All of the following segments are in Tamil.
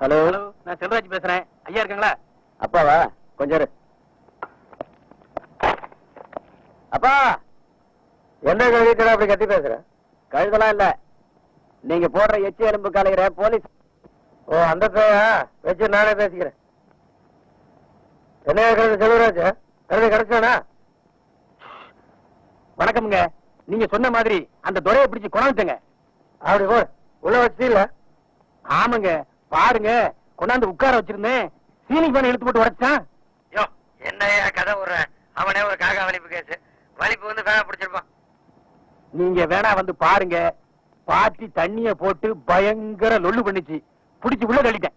ஹலோ? ஹலோ நான் செல்வராஜ் பேசுறேன். ஐயா இருக்காங்களா? அப்பாவா? கொஞ்சம். அப்பா என்ன கழுவிட்டு அப்படி கத்தி பேசுற? கழுதெல்லாம் இல்ல. நீங்க போடுற எச்சி எலும்பு கலைகிற போலீஸ். ஓ அந்த வச்சு நானே பேசிக்கிறேன். என்ன கழுது செல்வராஜ்? கழுது கிடைச்சானா வணக்கம்ங்க. நீங்க சொன்ன மாதிரி அந்த துரையை பிடிச்சு கொண்டாந்துட்டேங்க. அப்படி போ. உள்ள வச்சில ஆமாங்க. பாருங்க கொண்டாந்து உட்கார வச்சிருந்தேன். சீலிங் ஃபேன் இழுத்து போட்டு உடைச்சான். யோ என்னையா கதை விடுற? அவனே ஒரு காக்கா வலிப்பு கேஸ். வலிப்பு வந்து வேலை பிடிச்சிருப்பான். நீங்க வேணா வந்து பாருங்க பாட்டி தண்ணிய போட்டு பயங்கர லொள்ளு பண்ணுச்சு. புடிச்சு உள்ள தள்ளிட்டேன்.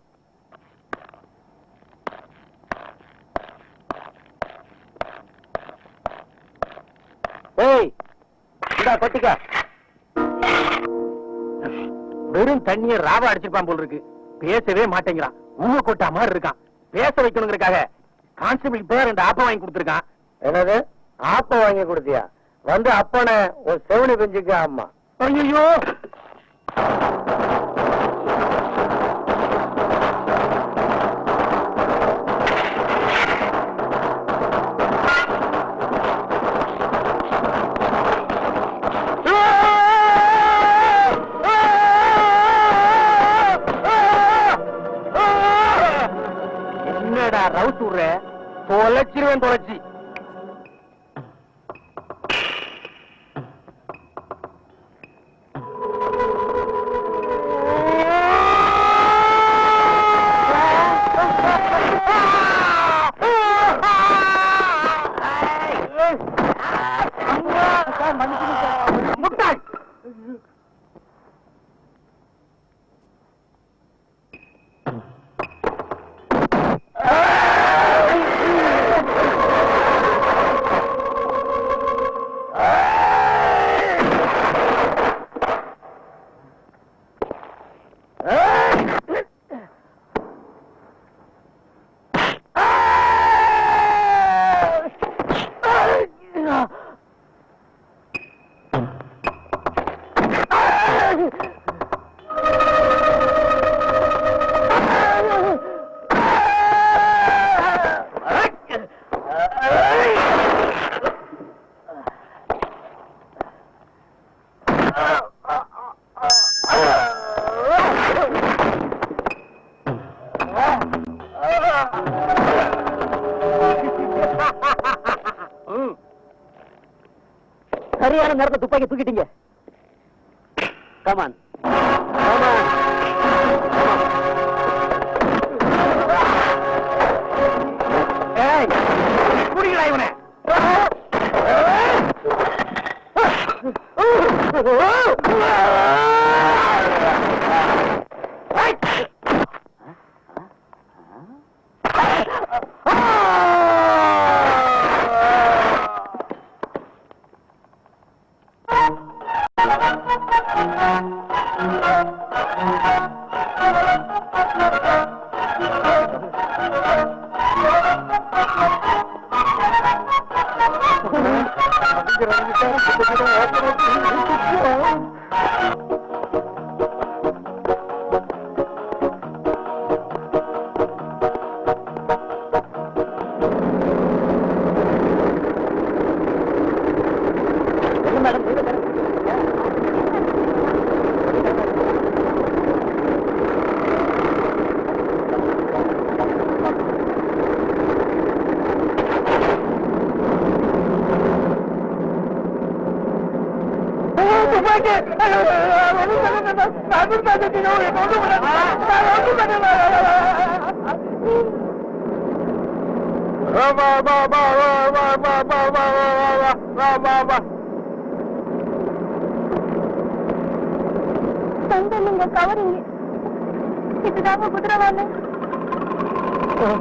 ஏய் கொட்டிக்க. வெறும் தண்ணிய ராவா அடிச்சிருப்பான் போல இருக்கு. பேசவே மாட்டேங்கிறான். ஊவ கொட்டா மாதிரி இருக்கான். பேச வைக்கணுங்கிறதுக்காக கான்ஸ்டபிள் இப்ப ரெண்டு ஆப்பம் வாங்கி கொடுத்துருக்கான். என்னது? ஆப்ப வாங்கி கொடுத்தியா? வந்து அப்பனை ஒரு செவனி பெஞ்சுக்கு அம்மா. ஐயோ சரியான நேரத்துல துப்பாக்கி தூக்கிட்டீங்க. கமான் ஏய் குடிங்களா இவனை. தங்க நீங்க கவரிங்க இதுதாங்க குதிரவாளு ஏய்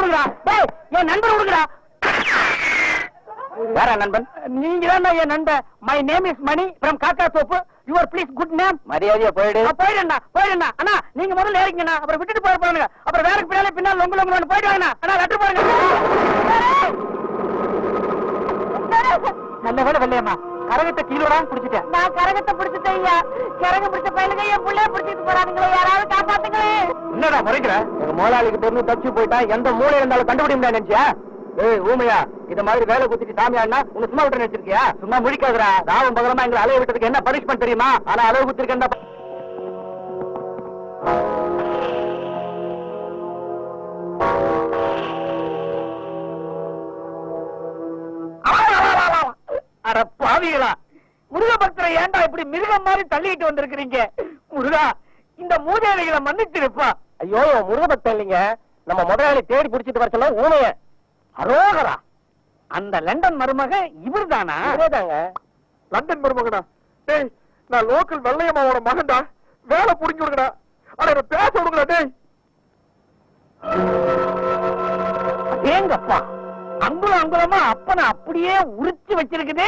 என் நண்பர் விடுங்கடா டேய், என் நண்பர் விடுங்கடா யாரா நண்பன்? நீங்க தான் என் நண்பன் my name is Mani from Kakka Thoppu your please good name மரியாதையா போயிடு. போயிடுண்ணா போயிடுண்ணா அண்ணா நீங்க முதல்ல ஏறிக்கண்ணா அப்புறம் விட்டுட்டு போய் போறாங்க அப்புறம் வேற பின்னாலே பின்னால் போயிட்டு வாங்கண்ணா. அண்ணா லெட்டர் பாருங்க. நல்ல வேலை வெள்ளையம்மா. கரகத்தை கீழோட குடிச்சிட்டேன் நான் கரகத்தை பிடிச்சிட்டேன் ஐயா. கரக பிடிச்ச பையனுக்கு என் புள்ளைய பிடிச்சிட்டு போறானுங்களே. யாராவது காப்பாத்துங்களே. என்னடா முறைக்கிற எங்க முதலாளிக்கு பொண்ணு தச்சு போயிட்டா எந்த மூலை இருந்தாலும் கண்டுபிடி முடியாது நினைச்சியா? ஏய் ஊமையா இந்த மாதிரி வேலை குத்திட்டு சாமியாடினா உன்னை சும்மா விட்டு நினைச்சிருக்கியா? சும்மா முடிக்காதடா ராவம் பகலமா எங்களை அலைய விட்டதுக்கு என்ன பனிஷ்மெண்ட் தெரியுமா? ஆனா அளவு குத்திருக்கேன் பாவிகளா? முருக பக்தரை ஏன்டா இப்படி மிருகம் மாதிரி தள்ளிட்டு வந்திருக்கிறீங்க? முருகா இந்த மூதேவிகளை மன்னிச்சிருப்பா. ஐயோ முருக பக்தன் இல்லைங்க. நம்ம முதலாளி தேடி பிடிச்சிட்டு வர சொல்ல ஊமைய. அரோகரா. அந்த லண்டன் மருமக இவர்தானா? தாங்க லண்டன் மருமகனா? டேய் நான் லோக்கல் வெள்ளையம்மாவோட மகன்டா. வேலை புடிஞ்சு விடுங்கடா அட பேச விடுங்கடா டேய். ஏங்கப்பா அங்குலம் அங்குலமா அப்பனை அப்படியே உரிச்சு வச்சிருக்குது.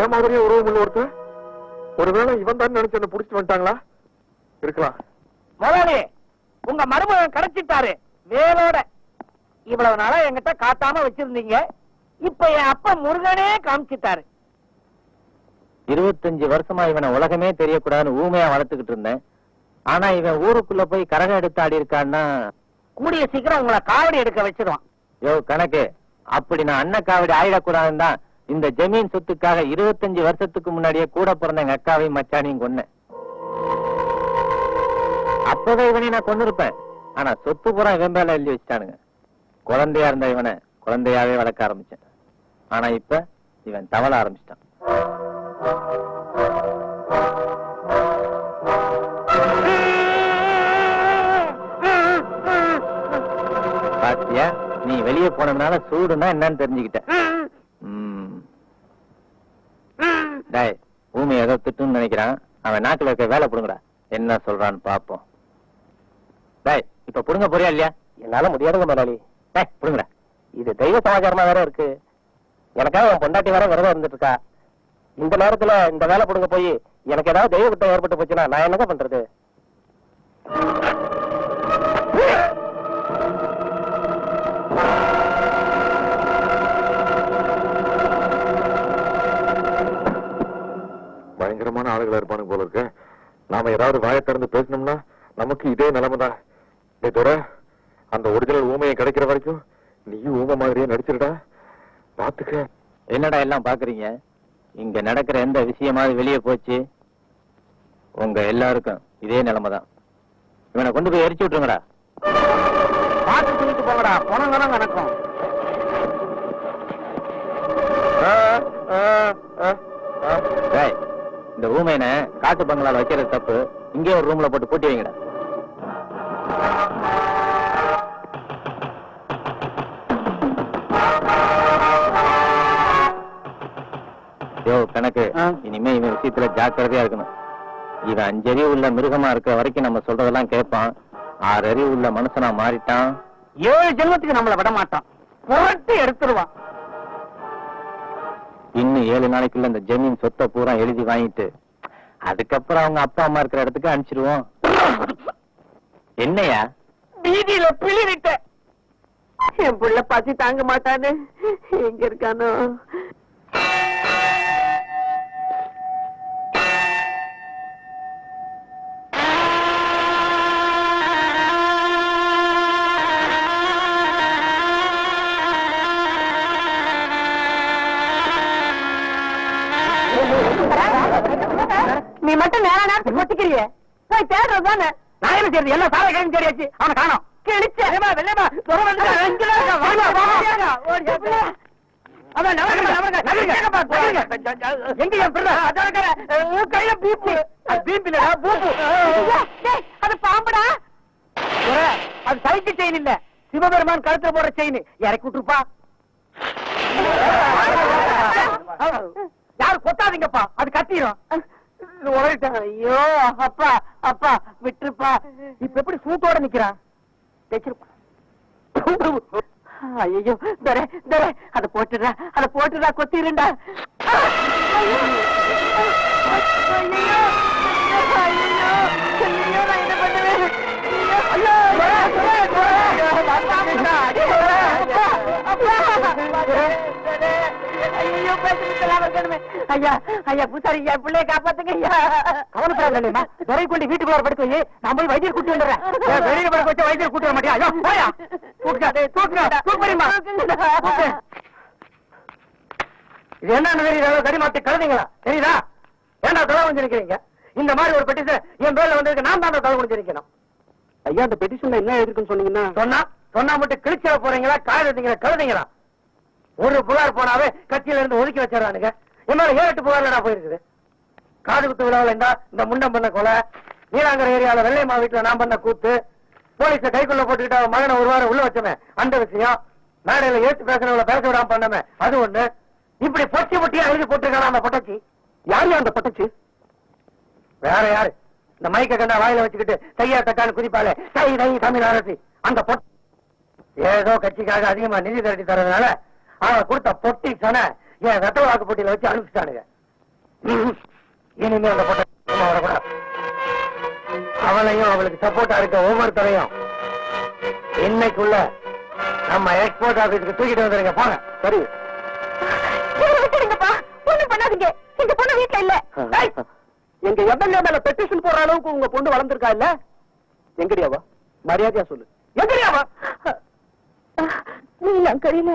என் மாதிரியே உறவு உள்ள ஒருத்தன்? ஒருவேளை இவன் தான் நினைச்சு என்ன புடிச்சிட்டு வந்துட்டாங்களா? இருக்கலாம். முதலாளி உங்க மருமகன் கிடைச்சிட்டாரு வேலோட. இவ்வளவு நாளா என்கிட்ட காட்டாம வச்சிருந்தீங்க. இப்ப என் அப்பா முருகனே காமிச்சிட்டாரு. இருபத்தஞ்சு வருஷமா இவனை உலகமே தெரியக்கூடாதுன்னு ஊமையா வளர்த்துக்கிட்டு இருந்தேன். ஆனா இவன் ஊருக்குள்ள போய் கரகம் எடுத்து ஆடி இருக்கான்னா கூடிய சீக்கிரம் உங்களை காவடி எடுக்க வச்சிருவான். யோ கணக்கு. அப்படி நான் அண்ணன் காவடி ஆயிடக்கூடாதுன்னு தான் இந்த ஜமீன் சொத்துக்காக இருபத்தஞ்சு வருஷத்துக்கு முன்னாடியே கூட பிறந்த எங்க அக்காவையும் மச்சானையும் கொன்னேன். அப்பவே இவனை நான் கொண்டிருப்பேன் ஆனா சொத்து பூரா இவன் மேல எழுதி வச்சிட்டானுங்க. குழந்தையா இருந்த இவனை குழந்தையாவே வளர்க்க ஆரம்பிச்சேன். ஆனா இப்ப இவன் தவள ஆரம்பிச்சிட்டான். பாத்தியா? நீ வெளியே போனதுனால சூடுனா என்னன்னு தெரிஞ்சுக்கிட்ட. ம். டேய் ஊமை ஏதோ திட்டுன்னு நினைக்கிறான். அவன் நாட்டுல இருக்க வேலை புடுங்கடா. என்ன சொல்றான்னு பாப்போம். டேய் இப்ப புடுங்க போறியா இல்லையா? என்னால முடியாதுங்க முதலாளி. டேய் புடுங்கடா. இது தெய்வ சமாச்சாரமா வேற இருக்கு. எனக்காக என் பொண்டாட்டி வேற விரதம் இருந்துட்டு இருக்கா இந்த நேரத்துல இந்த வேலை புடுங்க போய் எனக்கு ஏதாவது தெய்வ குத்தம் ஏற்பட்டு போச்சுன்னா நான் என்னங்க பண்றது? ஆளுகளா இருப்பானுங்க போல இருக்க. நாம ஏதாவது வாயை திறந்து பேசணும்னா நமக்கு இதே நிலைமை தான் நீ தோற அந்த ஒரிஜினல் ஊமையை கிடைக்கிற வரைக்கும் நீயும் ஊமை மாதிரியே நடிச்சிருடா. பாத்துக்க. என்னடா எல்லாம் பாக்குறீங்க? இங்க நடக்கிற எந்த விஷயமாவது வெளியே போச்சு? உங்க எல்லாருக்கும் இதே நிலைமை தான் இவனை கொண்டு போய் எரிச்சு விட்டுருங்கடா. பார்த்து சொல்லிட்டு போங்கடா. பணம் தானே நடக்கும். டேய் இந்த ரூமேன காட்டு பங்களால வைக்கிறது தப்பு. இங்கே ஒரு ரூம்ல போட்டு பூட்டி வைங்கடா. யோ கணக்கு. இனிமே இவன் விஷயத்துல ஜாக்கிரதையா இருக்கணும். இவன் அஞ்சறிவு உள்ள மிருகமா இருக்க வரைக்கும் நம்ம சொல்றதெல்லாம் கேட்பான். ஆறு அறிவு உள்ள மனுஷனா மாறிட்டான். ஏழு ஜென்மத்துக்கு நம்மள விட மாட்டான் புரட்டி எடுத்துருவான். இன்னும் ஏழு நாளைக்குள்ள இந்த ஜமீன் சொத்தை பூரா எழுதி வாங்கிட்டு அதுக்கப்புறம் அவங்க அப்பா அம்மா இருக்கிற இடத்துக்கு அனுப்பிச்சிடுவோம் என்னையா? வீதியில பிளிவிட்ட என் புள்ள பசி தாங்க மாட்டானு. எங்க இருக்கானோ? நேரத்துக்கு கொத்திக்கிறியே போய் தேடுறது தானே? நான் என்ன செய்யறது? எல்லாம் சாலை அவனை காணோம். வெள்ளமா கையில பீப்பு. அது பீப்பு பாம்புடா. அது சைக்கிள் செயின் இல்ல. சிவபெருமான் கழுத்துல போடுற செயின் இறக்கி விட்டுருப்பா. யாரு கொத்தாதீங்கப்பா அது கத்திரும். ஐயோ அப்பா அப்பா விட்டுருப்பா இப்ப எப்படி சூட்டோட நிக்கிறான் தைச்சிருப்பா ஐயோ தரே தரே அத போட்டுடா அத போட்டுடா கொத்திருண்டா ஐயோ ஐயோ பேசுறதுலாம் இருக்கணுமே. ஐயா ஐயா பூசாரி பிள்ளைய காப்பாத்துங்க ஐயா. கவனப்படாதீங்கம்மா துறை கொண்டு வீட்டுக்குள்ள படுக்க வை. நான் போய் வைத்தியர் கூட்டி வந்துடுறேன். ஏன் வெளியில படுக்க வச்சா வைத்தியர் கூட்டி வர மாட்டியா? ஐயோ போயா தூக்குடா தூக்குடா தூக்குறீமா தூக்கு. இது என்னன்னு தெரியுதா கடிமாட்டி கழுதிங்களா? தெரியுதா? ஏன்டா தலை குஞ்சு நிக்கிறீங்க? இந்த மாதிரி ஒரு பெட்டிஷன் என் பேர்ல வந்திருக்கு. நான் தான் தலை குஞ்சு நிக்கணும். ஐயா அந்த பெட்டிஷன்ல என்ன எழுதிருக்குன்னு சொன்னீங்கன்னா? சொன்னா சொன்னா மட்டும் கிழிச்சிட போறீங்களா? காயத்தீங்களா கழுதிங்களா? ஒரு புகார் போனாவே கட்சியில இருந்து ஒதுக்கி வச்சிடறானுங்க. என்னால ஏழு எட்டு புகார்லடா போயிருக்குது. காது குத்து விழாவில் இருந்தா இந்த முண்டம் பண்ண கொலை நீலாங்கர ஏரியால வெள்ளையம்மா வீட்டுல நான் பண்ண கூத்து போலீஸ கைக்குள்ள போட்டுக்கிட்டு மகனை ஒரு வாரம் உள்ள வச்சமே அந்த விஷயம் மேடையில ஏத்து பேசுறவங்கள பேச விடாம பண்ணமே அது ஒண்ணு. இப்படி பொச்சி பொட்டியா எழுதி போட்டிருக்கான அந்த பொட்டச்சி? யாரு அந்த பொட்டச்சி? வேற யாரு? இந்த மைக்க கண்டா வாயில வச்சுக்கிட்டு தையா தட்டான்னு குதிப்பாளே தை தை தமிழ் அரசி. அந்த பொட் ஏதோ கட்சிக்காக அதிகமா நிதி திரட்டி தரதுனால அவன் கொடுத்த பொட்டி சொன்ன என் ரத்த வாக்கு போட்டியில வச்சு அனுப்பிச்சிட்டானுங்க. இனிமே அந்த பொட்டை வரக்கூடாது. அவளையும் அவளுக்கு சப்போர்ட்டா இருக்க ஒவ்வொருத்தரையும் இன்னைக்குள்ள நம்ம எக்ஸ்போர்ட் ஆபீஸுக்கு தூக்கிட்டு வந்துருங்க போங்க. சரி. ஒண்ணும் பண்ணாதீங்க. இந்த பொண்ணு வீட்டுல இல்ல. எங்க எம்எல்ஏ மேல பெட்டிஷன் போடுற அளவுக்கு உங்க பொண்ணு வளர்ந்திருக்கா இல்ல? எங்கடியாவா? மரியாதையா சொல்லு. எங்கடியாவா? நீலங்கரையில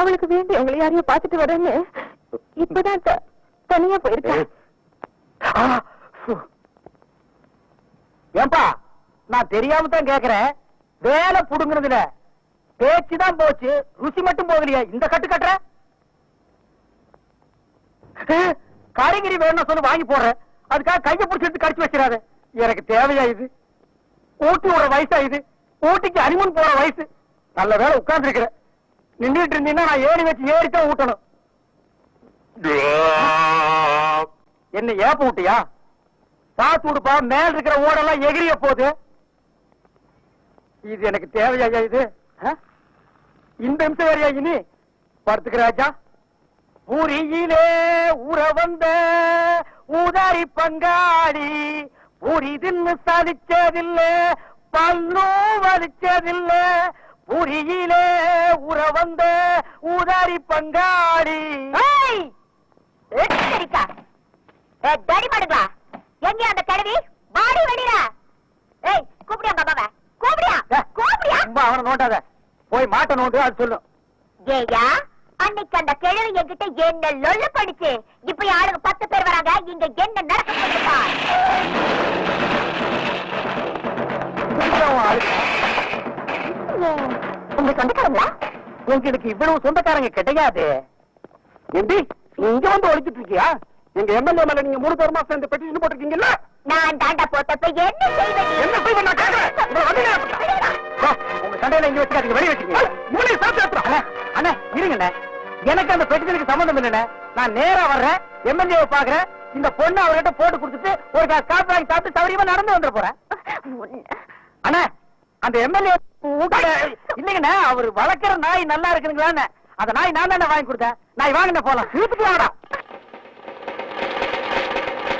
அவளுக்கு வேண்டியவங்களை யாரையும் பாத்துட்டு வரேன்னு இப்பதான் தனியா போயிருக்கேன் ஏன்பா நான் தெரியாம தான் கேக்குறேன். வேலை புடுங்குறதுல பேச்சு தான் போச்சு ருசி மட்டும் போகலையா. இந்த கட்டு கட்டுற? காய்கறி வேணும் சொல்லி வாங்கி போடுறேன். அதுக்காக கையை பிடிச்சிட்டு கடிச்சு வச்சிடாத. எனக்கு தேவையா இது? ஊட்டியோட வயசா இது? ஊட்டிக்கு அனிமன் போற வயசு? நல்ல வேலை உட்கார்ந்து இருக்கிற நின்றுட்டு இருந்தீங்கன்னா நான் ஏறி வச்சு ஏறித்தான் ஊட்டணும். என்ன ஏப்ப விட்டியா சாத்து விடுப்பா மேல இருக்கிற ஓடெல்லாம் எகிரிய போகுது. இது எனக்கு தேவையா இது? இந்த நிமிஷம் வேறையா இனி? பார்த்துக்க ராஜா. பூரியிலே உற வந்த ஊதாரி பங்காளி பூரி சலிச்சதில்லை சலிச்சதில்ல பல்லும் வலிச்சதில்ல பூரியிலே ஊற வந்த ஊதாரி பங்காளி. ஏய்! எச்சரிக்கா. ஏ, தடி மாடுங்களா எங்க அந்த கிழவி? மாடி வெடிடா ஏய் கூப்பிடியா பாபாவ கூப்பிடியா? கூப்பிடியா? ரொம்ப அவனை நோண்டாத. போய் மாட்ட நோண்டு அது சொல்லும். ஏயா அன்னைக்கு அந்த கிழவி என்கிட்ட என்ன லொல்ல படிச்சு? இப்ப ஆளுங்க பத்து பேர் வராங்க இங்க என்ன நடக்க உங்க சொந்தக்காரங்களா உங்களுக்கு இவ்வளவு சொந்தக்காரங்க கிடையாது. எப்படி இங்க வந்து ஒழிச்சிட்டு இருக்கியா? எங்க எம்எல்ஏ மேல நீங்க மூணு பேருமா சேர்ந்து பெட்டிஷன் போட்டிருக்கீங்கல்ல? நான் தாண்டா போட்டப்ப என்ன செய்வது என்ன செய்வ நான் கேக்குறேன். உங்க சண்டையில இங்க வச்சுக்காதீங்க வெளிய வச்சுக்கீங்க. மூணு சாப்பிட்டு அண்ணே அண்ணே இருங்கண்ணே. எனக்கு அந்த பெட்டிஷனுக்கு சம்மந்தம் இல்லைண்ணே. நான் நேரா வர்றேன் எம்எல்ஏ பாக்குற இந்த பொண்ணு அவர்கிட்ட போட்டு கொடுத்துட்டு ஒரு கிளாஸ் காப்பி வாங்கி சாப்பிட்டு சௌரியமா நடந்து வந்துட போறேன். அண்ணா அந்த எம்எல்ஏ இல்லைங்கண்ணா அவர் வளர்க்கிற நாய் நல்லா இருக்குதுங்களான்னு. அந்த நாய் நான் தானே வாங்கி கொடுத்தேன். நாய் வாங்கின போலாம். இழுத்துட்டு வாடா.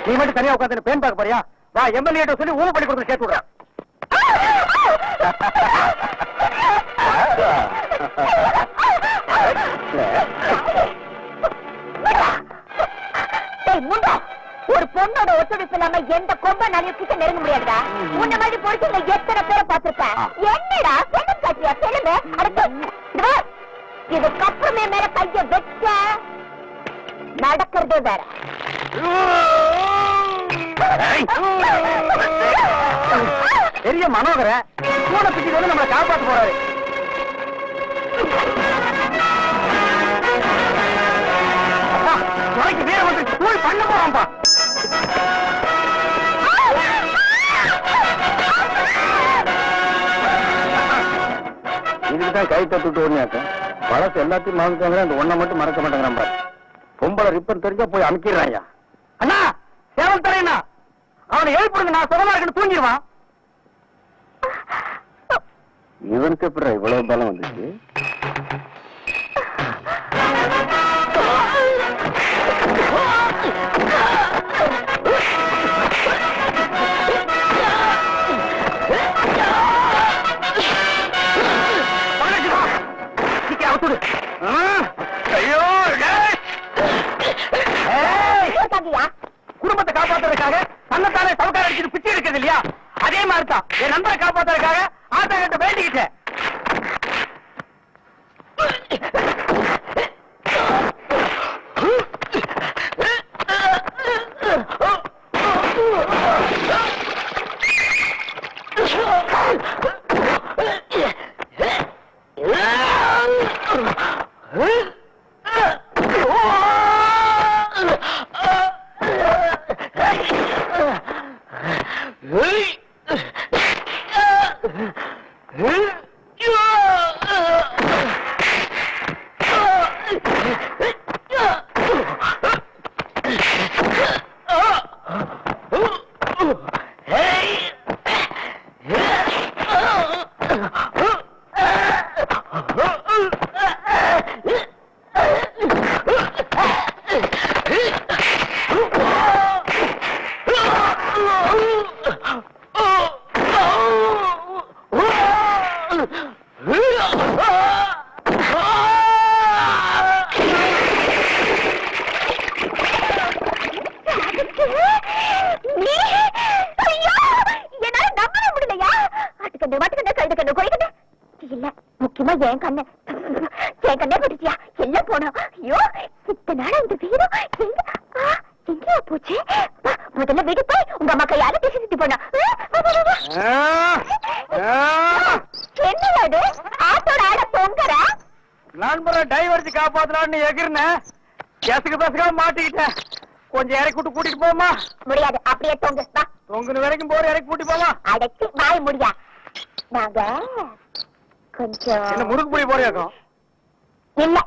நீ மட்டும் தனியா உட்காந்து பேன் பார்க்க போறியா? வா எம்எல்ஏ சொல்லி ஊமை பண்ணி கொடுத்து சேர்த்து விடுறேன். முண்டா, ஒரு பொண்ணோட ஒத்துழைப்பு இல்லாம எந்த கொம்பனாலையும் கிட்ட நெருங்க முடியாதுடா? உன்ன மாதிரி பொடிச்சுங்க எத்தனை பேரை பார்த்திருப்பேன்? என்னடா செல்லம் காட்டியா? செல்லுங்க அடுத்து. இதுக்கப்புறமே மேல கைய வச்ச நடக்கிறதே வேற. பெரிய மனோகர பூனை பிடிச்சி வந்து நம்மளை காப்பாத்த போறாரு. வீர வந்து ஸ்கூல் பண்ண போறான்பா இதுக்குதான் கை தட்டுட்டு ஓடினாக்க பழசு எல்லாத்தையும் மறந்துட்டாங்க அந்த ஒண்ணை மட்டும் மறக்க மாட்டேங்கிறான் பாரு. பொம்பளை ரிப்பன் தெரிஞ்சா போய் அமுக்கிடுறாங்க அண்ணா சேவல் தரையண்ணா அவனை எழுப்பிடுங்க நான் சுகமா இருக்குன்னு தூங்கிடுவான். இவனுக்கு எப்படி இவ்வளவு பலம் வந்துச்சு? இருக்கா என் நண்பரை காப்பாத்துறதுக்காக ஆட்டோ கிட்ட வேண்டிக்கிட்டேன் நீ ஐயோ என்னால நம்பவே முடியலையா ஆட்டுக்கண்ணு மாட்டுக்கண்ணு கழுதுக்கண்ணு கொய்கண்ணு இல்ல முக்கியமா என் கண்ணு என் கண்ணே பட்டுச்சியா எல்லாம் போனோம் ஐயோ இத்தனை நாளா இந்த வீரம் எங்க ஆ, எங்கேயா போச்சு வா, முதல்ல வீடு போய் உங்க அம்மா கையால பேசி சுத்தி போனா என்ன அது ஆட்டோட ஆட பொங்கற காப்பாத்தலாம்னு எகிர்னேன் மாட்டிக்கிட்டேன். கொஞ்சம் இறக்கி விட்டு கூட்டிட்டு போமா முடியாது. அப்படியே தொங்கு. வா. தொங்குன வரைக்கும் போற இறக்கி கூட்டி போமா அடைச்சு வாய் முடியா. நாங்க கொஞ்சம். என்ன முறுக்கு போய் போறியாக்கும் இல்ல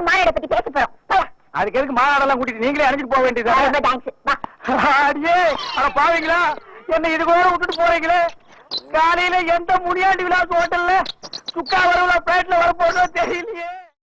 மாநாட பத்தி பேச போறோம். போலாம். அதுக்கு எதுக்கு மாநாடெல்லாம் கூட்டிட்டு நீங்களே அழைச்சிட்டு போக வேண்டியதா அடியே அட பாவீங்களா? என்ன இது கூட விட்டுட்டு போறீங்களே? காலையில எந்த முனியாண்டி விலாஸ் ஹோட்டல்ல சுக்கா வரவுல பிளேட்ல வர போறதோ தெரியலையே.